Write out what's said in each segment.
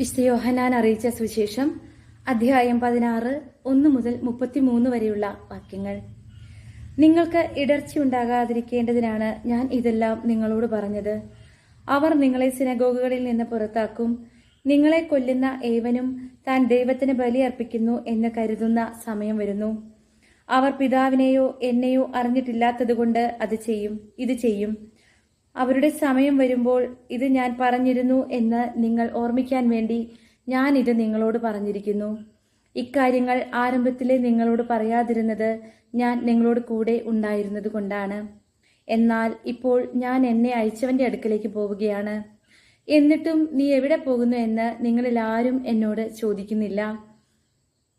വിശുദ്ധ യോഹനാൻ അറിയിച്ച സുവിശേഷം അധ്യായം പതിനാറ് ഒന്ന് മുതൽ മുപ്പത്തിമൂന്ന് വരെയുള്ള വാക്യങ്ങൾ. നിങ്ങൾക്ക് ഇടർച്ചയുണ്ടാകാതിരിക്കേണ്ടതിനാണ് ഞാൻ ഇതെല്ലാം നിങ്ങളോട് പറഞ്ഞത്. അവർ നിങ്ങളെ സിനഗോഗുകളിൽ നിന്ന് പുറത്താക്കും. നിങ്ങളെ കൊല്ലുന്ന ഏവനും താൻ ദൈവത്തിന് ബലിയർപ്പിക്കുന്നു എന്ന് കരുതുന്ന സമയം വരുന്നു. അവർ പിതാവിനെയോ എന്നെയോ അറിഞ്ഞിട്ടില്ലാത്തതുകൊണ്ട് അത് ചെയ്യും ഇത് ചെയ്യും. അവരുടെ സമയം വരുമ്പോൾ ഇത് ഞാൻ പറഞ്ഞിരുന്നു എന്ന് നിങ്ങൾ ഓർമ്മിക്കാൻ വേണ്ടി ഞാൻ ഇത് നിങ്ങളോട് പറഞ്ഞിരിക്കുന്നു. ഇക്കാര്യങ്ങൾ ആരംഭത്തിലെ നിങ്ങളോട് പറയാതിരുന്നത് ഞാൻ നിങ്ങളോട് കൂടെ ഉണ്ടായിരുന്നത് കൊണ്ടാണ്. എന്നാൽ ഇപ്പോൾ ഞാൻ എന്നെ അയച്ചവന്റെ അടുക്കലേക്ക് പോവുകയാണ്. എന്നിട്ടും നീ എവിടെ പോകുന്നു എന്ന് നിങ്ങളിൽ ആരും എന്നോട് ചോദിക്കുന്നില്ല.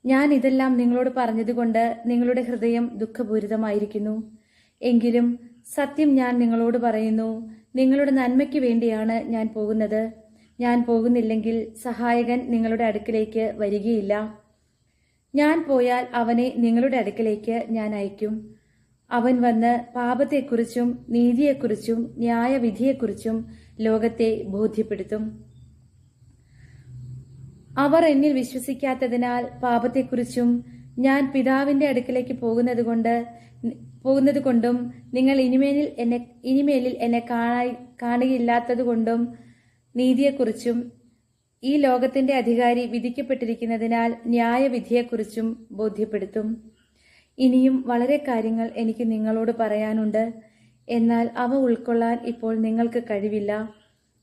ഞാൻ ഇതെല്ലാം നിങ്ങളോട് പറഞ്ഞതുകൊണ്ട് നിങ്ങളുടെ ഹൃദയം ദുഃഖപൂരിതമായിരിക്കുന്നു. എങ്കിലും സത്യം ഞാൻ നിങ്ങളോട് പറയുന്നു. നിങ്ങളുടെ നന്മയ്ക്ക് വേണ്ടിയാണ് ഞാൻ പോകുന്നത്. ഞാൻ പോകുന്നില്ലെങ്കിൽ സഹായകൻ നിങ്ങളുടെ അടുക്കിലേക്ക് വരികയില്ല. ഞാൻ പോയാൽ അവനെ നിങ്ങളുടെ അടുക്കിലേക്ക് ഞാൻ അയക്കും. അവൻ വന്ന് പാപത്തെക്കുറിച്ചും നീതിയെക്കുറിച്ചും ന്യായവിധിയെക്കുറിച്ചും ലോകത്തെ ബോധ്യപ്പെടുത്തും. അവർ എന്നിൽ വിശ്വസിക്കാത്തതിനാൽ പാപത്തെക്കുറിച്ചും ഞാൻ പിതാവിന്റെ അടുക്കിലേക്ക് പോകുന്നത് കൊണ്ട് പോകുന്നത് കൊണ്ടും നിങ്ങൾ ഇനിമേലിൽ എന്നെ ഇനിമേലിൽ എന്നെ കാണാ കാണുകയില്ലാത്തത് കൊണ്ടും നീതിയെക്കുറിച്ചും ഈ ലോകത്തിന്റെ അധികാരി വിധിക്കപ്പെട്ടിരിക്കുന്നതിനാൽ ന്യായവിധിയെക്കുറിച്ചും ബോധ്യപ്പെടുത്തും. ഇനിയും വളരെ കാര്യങ്ങൾ എനിക്ക് നിങ്ങളോട് പറയാനുണ്ട്. എന്നാൽ അവ ഉൾക്കൊള്ളാൻ ഇപ്പോൾ നിങ്ങൾക്ക് കഴിവില്ല.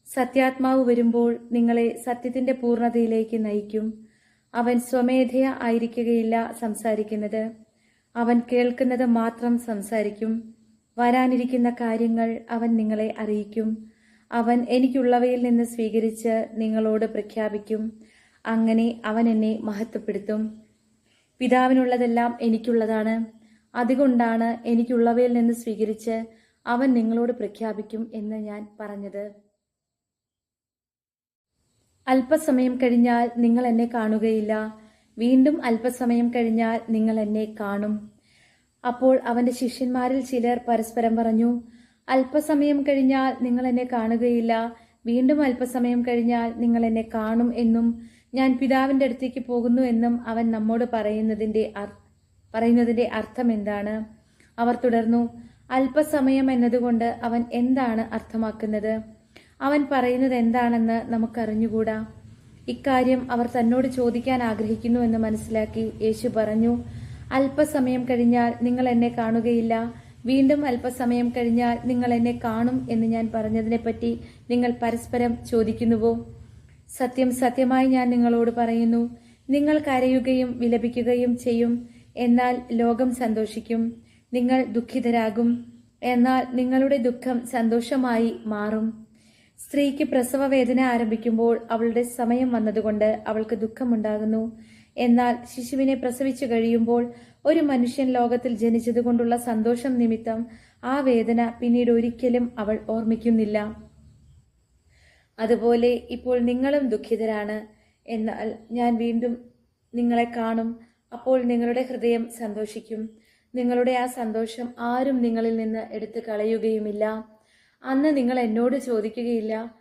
സത്യാത്മാവ് വരുമ്പോൾ നിങ്ങളെ സത്യത്തിന്റെ പൂർണതയിലേക്ക് നയിക്കും. അവൻ സ്വമേധയ ആയിരിക്കുകയില്ല സംസാരിക്കുന്നത്. അവൻ കേൾക്കുന്നത് മാത്രം സംസാരിക്കും. വരാനിരിക്കുന്ന കാര്യങ്ങൾ അവൻ നിങ്ങളെ അറിയിക്കും. അവൻ എനിക്കുള്ളവയിൽ നിന്ന് സ്വീകരിച്ച് നിങ്ങളോട് പ്രഖ്യാപിക്കും. അങ്ങനെ അവൻ എന്നെ മഹത്വപ്പെടുത്തും. പിതാവിനുള്ളതെല്ലാം എനിക്കുള്ളതാണ്. അതുകൊണ്ടാണ് എനിക്കുള്ളവയിൽ നിന്ന് സ്വീകരിച്ച് അവൻ നിങ്ങളോട് പ്രഖ്യാപിക്കും എന്ന് ഞാൻ പറഞ്ഞത്. അല്പസമയം കഴിഞ്ഞാൽ നിങ്ങൾ എന്നെ കാണുകയില്ല. വീണ്ടും അല്പസമയം കഴിഞ്ഞാൽ നിങ്ങൾ എന്നെ കാണും. അപ്പോൾ അവന്റെ ശിഷ്യന്മാരിൽ ചിലർ പരസ്പരം പറഞ്ഞു അല്പസമയം കഴിഞ്ഞാൽ നിങ്ങൾ എന്നെ കാണുകയില്ല. വീണ്ടും അല്പസമയം കഴിഞ്ഞാൽ നിങ്ങൾ എന്നെ കാണും എന്നും ഞാൻ പിതാവിന്റെ അടുത്തേക്ക് പോകുന്നു എന്നും അവൻ നമ്മോട് പറയുന്നതിന്റെ പറയുന്നതിന്റെ അർത്ഥം എന്താണ്? അവർ തുടർന്നു അല്പസമയം എന്നതുകൊണ്ട് അവൻ എന്താണ് അർത്ഥമാക്കുന്നത്? അവൻ പറയുന്നത് എന്താണെന്ന് നമുക്കറിഞ്ഞുകൂടാ. ഇക്കാര്യം അവർ തന്നോട് ചോദിക്കാൻ ആഗ്രഹിക്കുന്നു എന്ന് മനസ്സിലാക്കി യേശു പറഞ്ഞു അല്പസമയം കഴിഞ്ഞാൽ നിങ്ങൾ എന്നെ കാണുകയില്ല. വീണ്ടും അല്പസമയം കഴിഞ്ഞാൽ നിങ്ങൾ എന്നെ കാണും എന്ന് ഞാൻ പറഞ്ഞതിനെപ്പറ്റി നിങ്ങൾ പരസ്പരം ചോദിക്കുന്നുവോ? സത്യം സത്യമായി ഞാൻ നിങ്ങളോട് പറയുന്നു നിങ്ങൾ കരയുകയും വിലപിക്കുകയും ചെയ്യും. എന്നാൽ ലോകം സന്തോഷിക്കും നിങ്ങൾ ദുഃഖിതരാകും. എന്നാൽ നിങ്ങളുടെ ദുഃഖം സന്തോഷമായി മാറും. സ്ത്രീക്ക് പ്രസവ വേദന ആരംഭിക്കുമ്പോൾ അവളുടെ സമയം വന്നതുകൊണ്ട് അവൾക്ക് ദുഃഖമുണ്ടാകുന്നു. എന്നാൽ ശിശുവിനെ പ്രസവിച്ചു കഴിയുമ്പോൾ ഒരു മനുഷ്യൻ ലോകത്തിൽ ജനിച്ചതുകൊണ്ടുള്ള സന്തോഷം നിമിത്തം ആ വേദന പിന്നീട് ഒരിക്കലും അവൾ ഓർമ്മിക്കുന്നില്ല. അതുപോലെ ഇപ്പോൾ നിങ്ങളും ദുഃഖിതരാണ്. എന്നാൽ ഞാൻ വീണ്ടും നിങ്ങളെ കാണും. അപ്പോൾ നിങ്ങളുടെ ഹൃദയം സന്തോഷിക്കും. നിങ്ങളുടെ ആ സന്തോഷം ആരും നിങ്ങളിൽ നിന്ന് എടുത്തു കളയുകയുമില്ല. അന്ന് നിങ്ങൾ എന്നോട് ചോദിക്കുകയില്ല.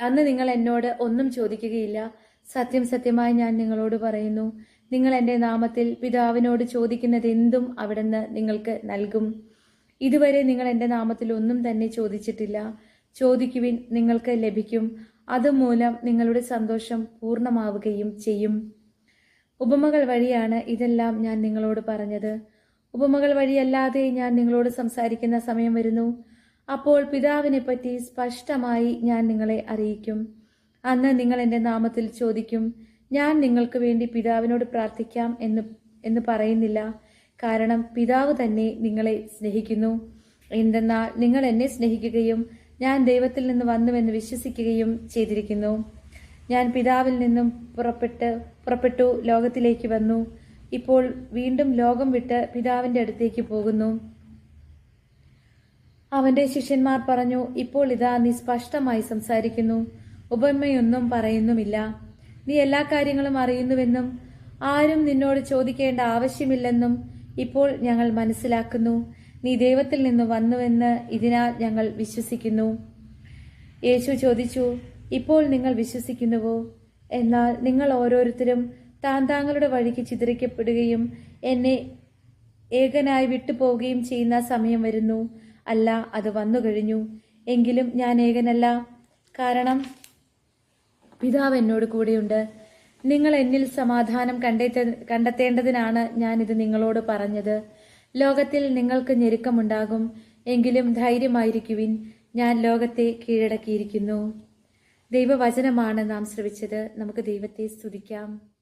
അന്ന് നിങ്ങൾ എന്നോട് ഒന്നും ചോദിക്കുകയില്ല. സത്യം സത്യമായി ഞാൻ നിങ്ങളോട് പറയുന്നു. നിങ്ങൾ എന്റെ നാമത്തിൽ പിതാവിനോട് ചോദിക്കുന്നത് എന്തും അവിടുന്ന് നിങ്ങൾക്ക് നൽകും. ഇതുവരെ നിങ്ങൾ എന്റെ നാമത്തിൽ ഒന്നും തന്നെ ചോദിച്ചിട്ടില്ല. ചോദിക്കുവിൻ നിങ്ങൾക്ക് ലഭിക്കും. അതുമൂലം നിങ്ങളുടെ സന്തോഷം പൂർണമാവുകയും ചെയ്യും. ഉപമകൾ വഴിയാണ് ഇതെല്ലാം ഞാൻ നിങ്ങളോട് പറഞ്ഞത്. ഉപമകൾ വഴിയല്ലാതെ ഞാൻ നിങ്ങളോട് സംസാരിക്കുന്ന സമയം വരുന്നു. അപ്പോൾ പിതാവിനെ പറ്റി സ്പഷ്ടമായി ഞാൻ നിങ്ങളെ അറിയിക്കും. അന്ന് നിങ്ങൾ എന്റെ നാമത്തിൽ ചോദിക്കും ഞാൻ നിങ്ങൾക്ക് വേണ്ടി പിതാവിനോട് പ്രാർത്ഥിക്കാം എന്ന് എന്ന് പറയുന്നില്ല. കാരണം പിതാവ് തന്നെ നിങ്ങളെ സ്നേഹിക്കുന്നു. എന്തെന്നാൽ നിങ്ങൾ എന്നെ സ്നേഹിക്കുകയും ഞാൻ ദൈവത്തിൽ നിന്ന് വന്നുവെന്ന് വിശ്വസിക്കുകയും ചെയ്തിരിക്കുന്നു. ഞാൻ പിതാവിൽ നിന്നും പുറപ്പെട്ട് പുറപ്പെട്ടു ലോകത്തിലേക്ക് വന്നു. ഇപ്പോൾ വീണ്ടും ലോകം വിട്ട് പിതാവിന്റെ അടുത്തേക്ക് പോകുന്നു. അവന്റെ ശിഷ്യന്മാർ പറഞ്ഞു ഇപ്പോൾ ഇതാ നീ സ്പഷ്ടമായി സംസാരിക്കുന്നു. ഉപമയൊന്നും പറയുന്നുമില്ല. നീ എല്ലാ കാര്യങ്ങളും അറിയുന്നുവെന്നും ആരും നിന്നോട് ചോദിക്കേണ്ട ആവശ്യമില്ലെന്നും ഇപ്പോൾ ഞങ്ങൾ മനസ്സിലാക്കുന്നു. നീ ദൈവത്തിൽ നിന്ന് വന്നുവെന്ന് ഇതിനാൽ ഞങ്ങൾ വിശ്വസിക്കുന്നു. യേശു ചോദിച്ചു ഇപ്പോൾ നിങ്ങൾ വിശ്വസിക്കുന്നുവോ? എന്നാൽ നിങ്ങൾ ഓരോരുത്തരും താൻ താങ്കളുടെ വഴിക്ക് ചിതറിക്കപ്പെടുകയും എന്നെ ഏകനായി വിട്ടുപോവുകയും ചെയ്യുന്ന സമയം വരുന്നു. അല്ല അത് വന്നു കഴിഞ്ഞു. എങ്കിലും ഞാൻ ഏകനല്ല. കാരണം പിതാവ് എന്നോട് കൂടെയുണ്ട്. നിങ്ങൾ എന്നിൽ സമാധാനം കണ്ടെത്ത കണ്ടെത്തേണ്ടതിനാണ് ഇത് നിങ്ങളോട് പറഞ്ഞത്. ലോകത്തിൽ നിങ്ങൾക്ക് ഞെരുക്കമുണ്ടാകും. എങ്കിലും ധൈര്യമായിരിക്കുവിൻ. ഞാൻ ലോകത്തെ കീഴടക്കിയിരിക്കുന്നു. ദൈവവചനമാണ് നാം ശ്രവിച്ചത്. നമുക്ക് ദൈവത്തെ സ്തുതിക്കാം.